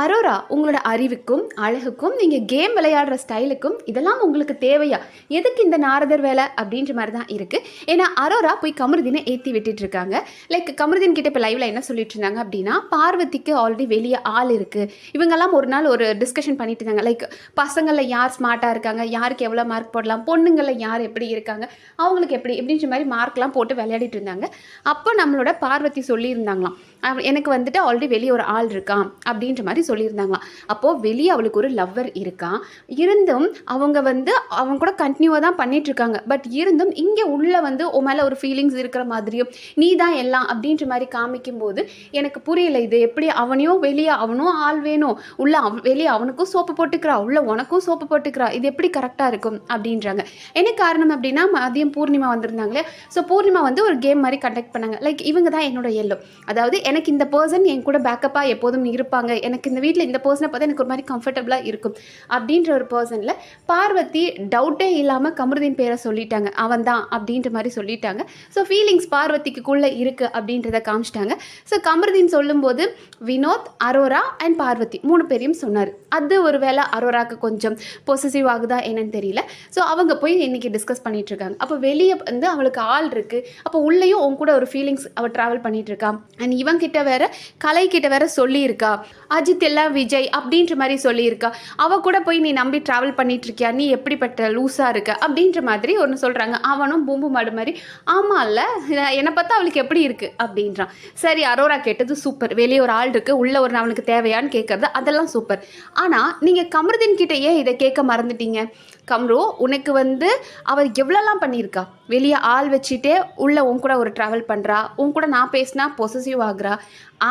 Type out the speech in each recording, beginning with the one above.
அரோரா உங்களோட அறிவுக்கும் அழகுக்கும் நீங்கள் கேம் விளையாடுற ஸ்டைலுக்கும் இதெல்லாம் உங்களுக்கு தேவையா? எதுக்கு இந்த நாரதர் வேலை அப்படின்ற மாதிரி தான் இருக்குது ஏன்னா அரோரா போய் கமருதினை ஏற்றி விட்டுட்டு இருக்காங்க. லைக் கமருதீன் கிட்ட இப்போ லைவ்ல என்ன சொல்லிட்டு இருந்தாங்க அப்படின்னா பார்வதிக்கு ஆல்ரெடி வெளியே ஆள் இருக்குது இவங்கெல்லாம் ஒரு நாள் ஒரு டிஸ்கஷன் பண்ணிட்டு இருந்தாங்க. லைக் பசங்களில் யார் ஸ்மார்ட்டாக இருக்காங்க? யாருக்கு எவ்வளோ மார்க் போடலாம்? பொண்ணுங்களில் யார் எப்படி இருக்காங்க? அவங்களுக்கு எப்படி? இப்படின்ற மாதிரி மார்க்லாம் போட்டு விளையாடிட்டு இருந்தாங்க. அப்போ நம்மளோட பார்வதி சொல்லியிருந்தாங்களாம். எனக்கு வந்துட்டு ஆல்ரெடி வெளியே ஒரு ஆள் இருக்கான் அப்படின்ற மாதிரி சொல்லியிருந்தாங்களாம். அப்போது வெளியே அவளுக்கு ஒரு லவ்வர் இருக்கான் இருந்தும் அவங்க வந்து அவங்க கூட கண்டினியூவாக தான் பண்ணிகிட்ருக்காங்க பட் இருந்தும் இங்கே உள்ள வந்து உன் மேலே ஒரு ஃபீலிங்ஸ் இருக்கிற மாதிரியும் நீ தான் எல்லாம் அப்படின்ற மாதிரி காமிக்கும்போது எனக்கு புரியல இது எப்படி அவனையும் வெளியே அவனும் ஆள் வேணும்? உள்ள அவ வெளியே அவனுக்கும் சோப்பு போட்டுக்கிறா உள்ள உனக்கும் சோப்பு போட்டுக்கிறா இது எப்படி கரெக்டாக இருக்கும்? அப்படின்றாங்க. என்ன காரணம் அப்படின்னா மதியம் பூர்ணிமா வந்திருந்தாங்களே ஸோ பூர்ணிமா வந்து ஒரு கேம் மாதிரி கண்டக்ட் பண்ணாங்க. லைக் இவங்க தான் என்னோட எல்லோ அதாவது எனக்கு இந்த பர்சன் என் கூட பேக்கப்பாக எப்போதும் இருப்பாங்க. எனக்கு இந்த வீட்டில் இந்த பர்சனை பார்த்தா எனக்கு ஒரு மாதிரி கம்ஃபர்டபுளாக இருக்கும். அப்படின்ற ஒரு பர்சனில் பார்வதி டவுட்டே இல்லாமல் கமருதீன் பேரை சொல்லிட்டாங்க. அவன் தான் அப்படின்ற மாதிரி சொல்லிட்டாங்க. ஸோ ஃபீலிங்ஸ் பார்வதிக்குள்ளே இருக்குது அப்படின்றத காமிச்சிட்டாங்க. ஸோ கமருதீன் சொல்லும்போது வினோத் அரோரா அண்ட் பார்வதி மூணு பேரையும் சொன்னார். அது ஒரு வேளை அரோராக்கு கொஞ்சம் பொசிசிவ் ஆகுதா என்னன்னு தெரியல. ஸோ அவங்க போய் இன்னைக்கு டிஸ்கஸ் பண்ணிகிட்டு இருக்காங்க அப்போ வெளியே வந்து அவளுக்கு ஆள் இருக்குது அப்போ உள்ளேயும் உன் கூட ஒரு ஃபீலிங்ஸ் அவள் ட்ராவல் பண்ணிகிட்டு இருக்கா அண்ட் இவங்கிட்ட வேற கலை கிட்ட வேற சொல்லியிருக்கா. அஜித் எல்லாம் விஜய் அப்படின்ற மாதிரி சொல்லியிருக்கா. அவ கூட போய் நீ நம்பி ட்ராவல் பண்ணிட்டு இருக்கியா? நீ எப்படிப்பட்ட லூஸா இருக்க? அப்படின்ற மாதிரி ஒன்று சொல்றாங்க. அவனும் பூம்பு மாடு மாதிரி ஆமா இல்ல என்னை பார்த்தா அவளுக்கு எப்படி இருக்கு? அப்படின்றான். சரி அரோரா கேட்டது சூப்பர் வெளியே ஒரு ஆள் இருக்கு. உள்ள ஒரு அவனுக்கு தேவையான்னு கேட்கறது அதெல்லாம் சூப்பர் ஆனா நீங்க கமருதீன் கிட்ட ஏன் இதை கேட்க மறந்துட்டீங்க? கம்ரு உனக்கு வந்து அவள் எவ்வளோலாம் பண்ணியிருக்கா? வெளியே ஆள் வச்சுட்டே உள்ளே உன் கூட ஒரு ட்ராவல் பண்ணுறா உன் கூட நான் பேசினா பொசசிவ் ஆகுறா.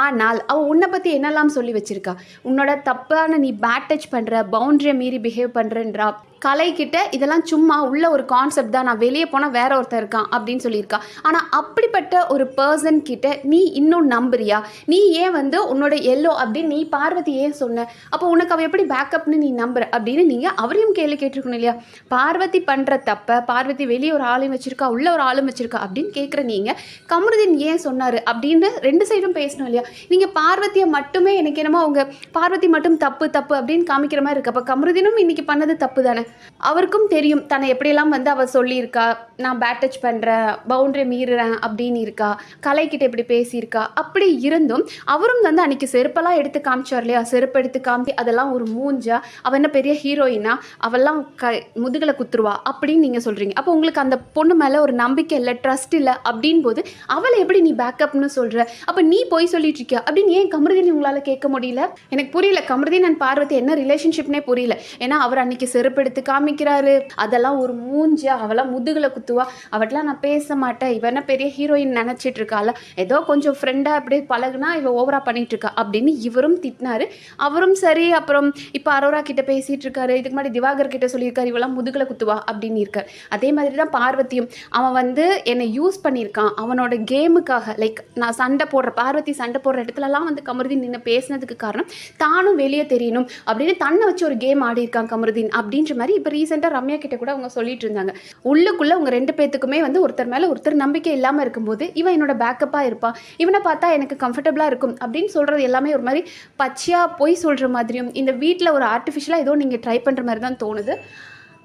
ஆனால் அவள் உன்னை பற்றி என்னெல்லாம் சொல்லி வச்சுருக்கா? உன்னோட தப்பான நீ பேட் டச் பண்ணுற பவுண்ட்ரியை மீறி பிஹேவ் பண்ணுறன்றா கலை இதெல்லாம் சும்மா உள்ள ஒரு கான்செப்ட் தான். நான் வெளியே போனால் வேற ஒருத்தர் இருக்கான் அப்படின்னு சொல்லியிருக்கா. ஆனால் அப்படிப்பட்ட ஒரு பர்சன் கிட்ட நீ இன்னும் நம்புறியா? நீ ஏன் வந்து உன்னோட எல்லோ அப்படின்னு நீ பார்வதி ஏன் சொன்ன? அப்போ உனக்கு அவள் எப்படி பேக்கப்னு நீ நம்புற? அப்படின்னு நீங்கள் அவரையும் கேள்வி கேட்டிருக்கணும் இல்லையா? பார்வதி பண்ணுற தப்ப பார்வதி வெளியே ஒரு ஆளும் வச்சிருக்கா உள்ள ஒரு ஆளும் வச்சிருக்கா அப்படின்னு கேட்குற நீங்கள் கமருதீன் ஏன் சொன்னார்? அப்படின்னு ரெண்டு சைடும் பேசணும் இல்லையா? நீங்கள் பார்வதியை மட்டுமே எனக்கு என்னமோ அவங்க பார்வதி மட்டும் தப்பு தப்பு அப்படின்னு காமிக்கிற மாதிரி இருக்கு. அப்போ கமருதீனும் இன்னைக்கு பண்ணது தப்பு தானே? அவருக்கும் தெரியும் தன்னை எப்படியெல்லாம் வந்து அவள் சொல்லியிருக்கா நான் பேட் டச் பண்ணுறேன் பவுண்டரி மீறுறேன் அப்படின்னு இருக்கா கலைக்கிட்ட இப்படி பேசியிருக்கா அப்படி இருந்தும் அவரும் வந்து அன்னைக்கு செருப்பெல்லாம் எடுத்து காமிச்சார் இல்லையா? செருப்பு எடுத்து காமிச்சு அதெல்லாம் ஒரு மூஞ்சா அவள் என்ன பெரிய ஹீரோயினா அவெல்லாம் க முதுகில் குத்துருவா அப்படின்னு நீங்கள் சொல்கிறீங்க அப்போ உங்களுக்கு அந்த பொண்ணு மேலே ஒரு நம்பிக்கை இல்லை ட்ரஸ்ட் இல்லை அப்படின் போது அவளை எப்படி நீ பேக்கப்னு சொல்கிற அப்போ நீ போய் சொல்லிட்டு இருக்கியா? அப்படின்னு ஏன் கமருதீன் உங்களால் கேட்க முடியல? எனக்கு புரியல. கமருதீன் அண்ட் பார்வதி என்ன ரிலேஷன்ஷிப்னே புரியல. ஏன்னா அவர் அன்னைக்கு செருப்பு எடுத்து காமிக்கிறாரு. அதெல்லாம் ஒரு மூஞ்சா அவெல்லாம் முதுகில் குத்துவா. அவட்டெலாம் நான் பேச மாட்டேன். இவ என்ன பெரிய ஹீரோயின் நினச்சிட்டு இருக்கால ஏதோ கொஞ்சம் ஃப்ரெண்டாக அப்படியே பழகுனா இவ ஓவரா பண்ணிட்டு இருக்கா? அப்படின்னு இவரும் திட்டினாரு. அவரும் சரி அப்புறம் இப்போ அரோரா கிட்ட பேசிட்டு இருக்காரு. இதுக்கு முன்னாடி திவாகர் கிட்ட சொல்லியிருக்காரு இவெல்லாம் முதுகில் குத்துவா அப்படின்னு இருக்காரு. அதே மாதிரி தான் பார்வதியும். அவன் வந்து என்னை யூஸ் பண்ணியிருக்கான். அவனோட கேமுக்காக லைக் நான் சண்டை போடுற பார்வதி சண்டை போடுற இடத்துலலாம் வந்து கமருதீன் நின்று பேசினதுக்கு காரணம் தானும் வெளியே தெரியணும் அப்படின்னு தன்னை வச்சு ஒரு கேம் ஆடி இருக்கான் கமருதீன் அப்படின்ற மாதிரி இப்போ ரீசெண்டாக ரம்யா கிட்ட கூட அவங்க சொல்லிட்டு இருந்தாங்க. உள்ளுக்குள்ளே அவங்க ரெண்டு பேத்துக்குமே வந்து ஒருத்தர் மேலே ஒருத்தர் நம்பிக்கை இல்லாமல் இருக்கும்போது இவன் என்னோட பேக்கப்பாக இருப்பான் இவனை பார்த்தா எனக்கு கம்ஃபர்டபுளாக இருக்கும் அப்படின்னு சொல்கிறது எல்லாமே ஒரு மாதிரி பச்சையாக பொய் சொல்கிற மாதிரியும் இந்த வீட்டில் ஒரு ஆர்டிஃபிஷியலாக ஏதோ நீங்கள் ட்ரை பண்ணுற மாதிரி தான் தோணுது.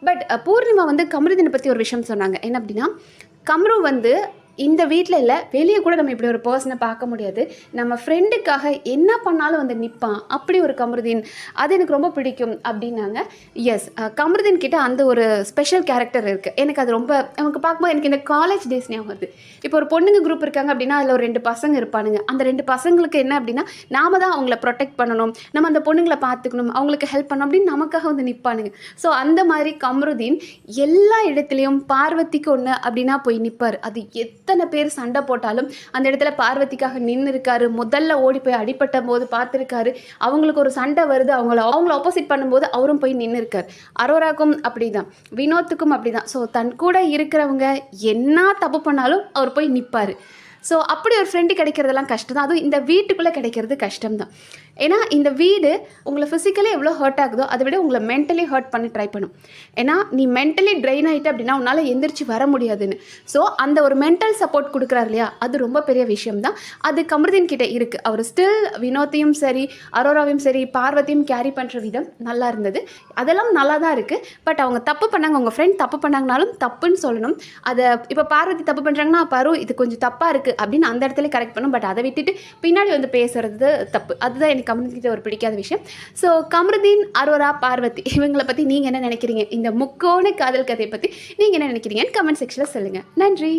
பட் பூர்ணிமா வந்து கமருதினை பற்றி ஒரு விஷயம் சொன்னாங்க. என்ன அப்படின்னா கமரு வந்து இந்த வீட்டில் இல்லை வெளியே கூட நம்ம இப்படி ஒரு பர்சனை பார்க்க முடியாது. நம்ம ஃப்ரெண்டுக்காக என்ன பண்ணாலும் வந்து நிற்பான் அப்படி ஒரு கமருதீன். அது எனக்கு ரொம்ப பிடிக்கும் அப்படின்னாங்க. எஸ் கமருதீன் கிட்ட அந்த ஒரு ஸ்பெஷல் கேரக்டர் இருக்குது எனக்கு அது ரொம்ப நமக்கு பார்க்கும்போது எனக்கு இந்த காலேஜ் டேஸ் ஞாபகம் வருது. இப்போ ஒரு பொண்ணுங்க குரூப் இருக்காங்க அப்படின்னா அதில் ஒரு ரெண்டு பசங்க இருப்பானுங்க. அந்த ரெண்டு பசங்களுக்கு என்ன அப்படின்னா நாம தான் அவங்கள ப்ரொடெக்ட் பண்ணணும். நம்ம அந்த பொண்ணுங்களை பார்த்துக்கணும். அவங்களுக்கு ஹெல்ப் பண்ணணும் அப்படின்னு நமக்காக வந்து நிற்பானுங்க ஸோ அந்த மாதிரி கமருதீன் எல்லா இடத்துலையும் பார்வதிக்கு ஒன்று அப்படின்னா போய் நிற்பார் அது எத் எத்தனை பேர் சண்டை போட்டாலும் அந்த இடத்துல பார்வதிக்காக நின்று இருக்காரு முதல்ல ஓடி போய் அடிபட்ட போது பார்த்துருக்காரு. அவங்களுக்கு ஒரு சண்டை வருது. அவங்கள அவங்கள ஆப்போசிட் பண்ணும்போது அவரும் போய் நின்று இருக்கார் அரோராக்கும் அப்படிதான். வினோத்துக்கும் அப்படிதான். ஸோ தன் கூட இருக்கிறவங்க என்ன தப்பு பண்ணாலும் அவர் போய் நிற்பார் ஸோ அப்படி ஒரு ஃப்ரெண்டு கிடைக்கிறதெல்லாம் கஷ்டம் தான் அதுவும் இந்த வீட்டுக்குள்ளே கிடைக்கிறது கஷ்டம் தான் ஏன்னா இந்த வீடு உங்களை ஃபிசிக்கலி எவ்வளோ ஹர்ட் ஆகுதோ அதை விட உங்களை மென்டலி ஹர்ட் பண்ண ட்ரை பண்ணும். ஏன்னா நீ மென்டலி ட்ரெயின் ஆகிட்ட அப்படின்னா உன்னால் எந்திரிச்சு வர முடியாதுன்னு. ஸோ அந்த ஒரு மென்டல் சப்போர்ட் கொடுக்குறாரு இல்லையா அது ரொம்ப பெரிய விஷயம் தான் அது கமருதீன் கிட்டே இருக்குது அவர் ஸ்டில் வினோத்தையும் சரி அரோராவையும் சரி பார்வதியும் கேரி பண்ணுற விதம் நல்லா இருந்தது. அதெல்லாம் நல்லா தான் இருக்குது பட் அவங்க தப்பு பண்ணாங்க உங்கள் ஃப்ரெண்ட் தப்பு பண்ணாங்கனாலும் தப்புன்னு சொல்லணும். அதை இப்போ பார்வதி தப்பு பண்ணுறாங்கன்னா பரு இது கொஞ்சம் தப்பாக இருக்குது அப்படின்னு அந்த இடத்துல கரெக்ட் பண்ணும் பட் அதை விட்டுட்டு பின்னாடி வந்து பேசுறது தப்பு. அதுதான் எனக்கு கமருதீன் ஒரு பிடிக்காத விஷயம். ஸோ கமருதீன் அரோரா பார்வதி இவங்களை பற்றி நீங்கள் என்ன நினைக்கிறீங்க? இந்த முக்கோண காதல் கதையை பற்றி நீங்கள் என்ன நினைக்கிறீங்கன்னு கமெண்ட் செக்ஷனில் சொல்லுங்கள் நன்றி.